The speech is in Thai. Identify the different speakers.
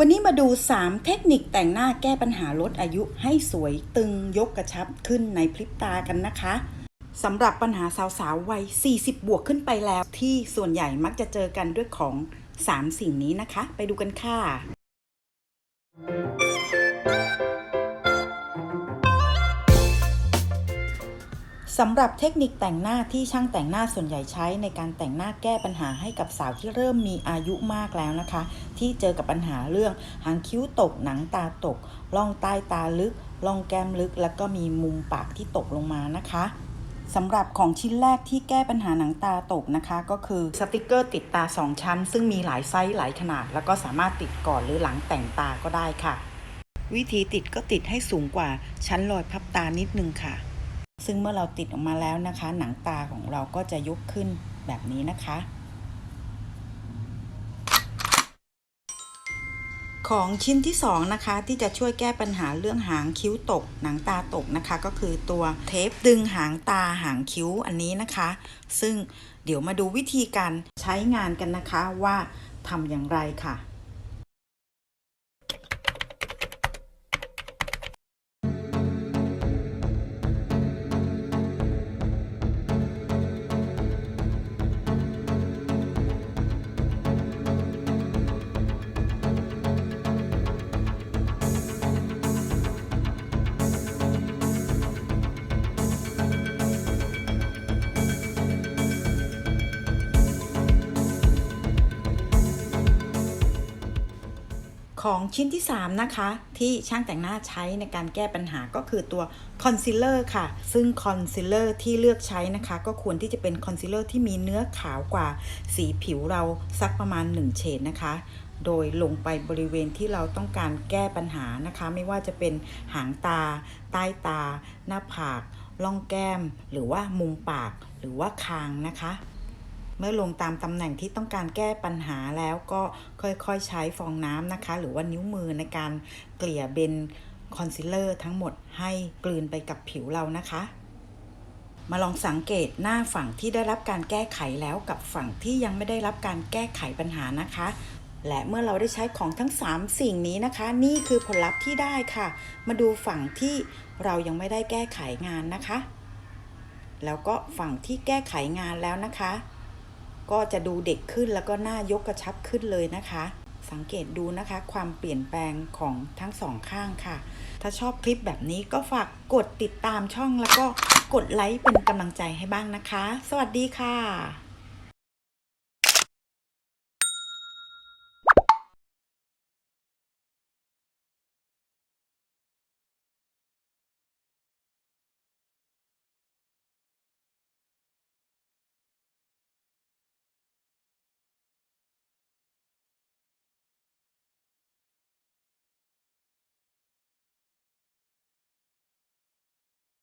Speaker 1: วันนี้มาดู 3 เทคนิคแต่งหน้าแก้ปัญหาลดอายุให้สวยตึงยกกระชับขึ้นในพริบตากันนะคะสำหรับปัญหาสาวๆวัย 40 บวกขึ้นไปแล้ว ที่ส่วนใหญ่มักจะเจอกันด้วยของ 3 สิ่งนี้นะคะ ไปดูกันค่ะ สำหรับเทคนิคแต่งหน้าที่ช่างแต่งหน้าส่วนใหญ่ใช้ในการแต่งหน้าแก้ปัญหาให้กับสาวที่เริ่มมีอายุมากแล้วนะคะ ที่เจอกับปัญหาเรื่องหางคิ้วตกหนังตาตกร่องใต้ตาลึกร่องแก้มลึก แล้วก็มีมุมปากที่ตกลงมานะคะสำหรับของชิ้นแรกที่แก้ปัญหาหนังตาตกนะคะ ก็คือสติกเกอร์ติดตา 2 ชั้น ซึ่งมีหลายไซส์หลายขนาด แล้วก็สามารถติดก่อนหรือหลังแต่งตาก็ได้ค่ะ วิธีติดก็ติดให้สูงกว่าชั้นรอยพับตานิดนึงค่ะ ซึ่งเมื่อเราติดออกมาแล้วนะคะ หนังตาของเราก็จะยกขึ้นแบบนี้นะคะ ของชิ้นที่2นะคะที่จะช่วยแก้ปัญหาเรื่องหางคิ้วตก หนังตาตกนะคะ ก็คือตัวเทปดึงหางตาหางคิ้วอันนี้นะคะ ซึ่งเดี๋ยวมาดูวิธีการใช้งานกันนะคะว่าทำอย่างไรค่ะ ของชิ้นที่ 3 นะคะ ที่ช่างแต่งหน้าใช้ในการแก้ปัญหาก็คือตัวคอนซีลเลอร์ค่ะ ซึ่งคอนซีลเลอร์ที่เลือกใช้นะคะ ก็ควรที่จะเป็นคอนซีลเลอร์ที่มีเนื้อขาวกว่าสีผิวเราสักประมาณ 1 เฉดนะคะ โดยลงไปบริเวณที่เราต้องการแก้ปัญหานะคะ ไม่ว่าจะเป็นหางตา ใต้ตา หน้าผาก ล่องแก้ม หรือว่ามุมปาก หรือว่าคางนะคะ เมื่อลงตามตำแหน่งที่ต้องการแก้ปัญหาแล้วก็ค่อยๆใช้ฟองน้ำนะคะ หรือว่านิ้วมือในการเกลี่ยเบนคอนซีลเลอร์ทั้งหมดให้กลืนไปกับผิวเรานะคะ มาลองสังเกตหน้าฝั่งที่ได้รับการแก้ไขแล้วกับฝั่งที่ยังไม่ได้รับการแก้ไขปัญหานะคะ และเมื่อเราได้ใช้ของทั้ง 3 สิ่งนี้นะคะ นี่คือผลลัพธ์ที่ได้ค่ะ มาดูฝั่งที่เรายังไม่ได้แก้ไขงานนะคะ แล้วก็ฝั่งที่แก้ไขงานแล้วนะคะ ก็จะดูเด็กขึ้นแล้วก็หน้ายกกระชับขึ้นเลยนะคะ สังเกตดูนะคะความเปลี่ยนแปลงของทั้งสองข้างค่ะ ถ้าชอบคลิปแบบนี้ก็ฝากกดติดตามช่องแล้วก็กดไลค์เป็นกำลังใจให้บ้างนะคะ สวัสดีค่ะ